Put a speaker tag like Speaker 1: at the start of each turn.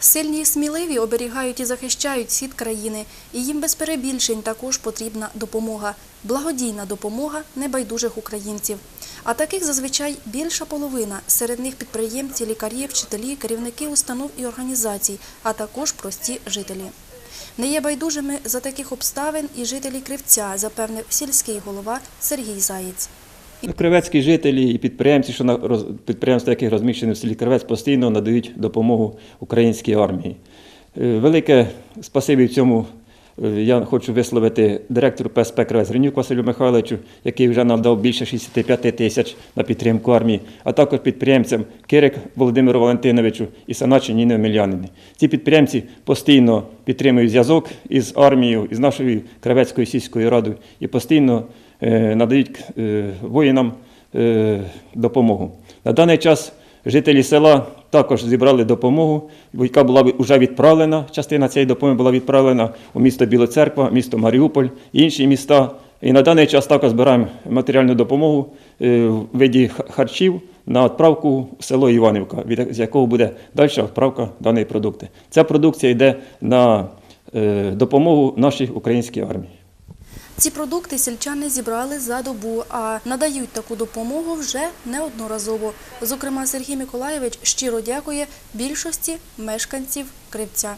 Speaker 1: Сильні і сміливі оберігають і захищають схід країни, і їм без перебільшень також потрібна допомога, благодійна допомога небайдужих українців. А таких зазвичай більша половина. Серед них підприємці, лікарі, вчителі, керівники установ і організацій, а також прості жителі. Не є байдужими за таких обставин і жителі Кривця, запевнив сільський голова Сергій Заєць.
Speaker 2: Кривецькі жителі і підприємці, що на підприємства, яких розміщені в селі Кривець, постійно надають допомогу українській армії. Е, Велике спасибі в цьому я хочу висловити директору ПСП Кривець Гринюк Василю Михайловичу, який вже надав більше 65 тисяч на підтримку армії, а також підприємцям Кирик Володимиру Валентиновичу і Саначі Ніни Омельянині. Ці підприємці постійно підтримують зв'язок із армією, із нашою Кривецькою сільською радою і постійно е, надають е, воїнам е, допомогу. На даний час жителі села також зібрали допомогу, яка була вже відправлена. Частина цієї допомоги була відправлена у місто Білоцерква, місто Маріуполь інші міста. І на даний час також збираємо матеріальну допомогу е, в виді харчів на відправку в село Іванівка, з якого буде далі відправка даної продукти. Ця продукція йде на е, допомогу нашій українській армії.
Speaker 1: Ці продукти сільчани зібрали за добу, а надають таку допомогу вже неодноразово. Зокрема, Сергій Миколаєвич щиро дякує більшості мешканців Кривця.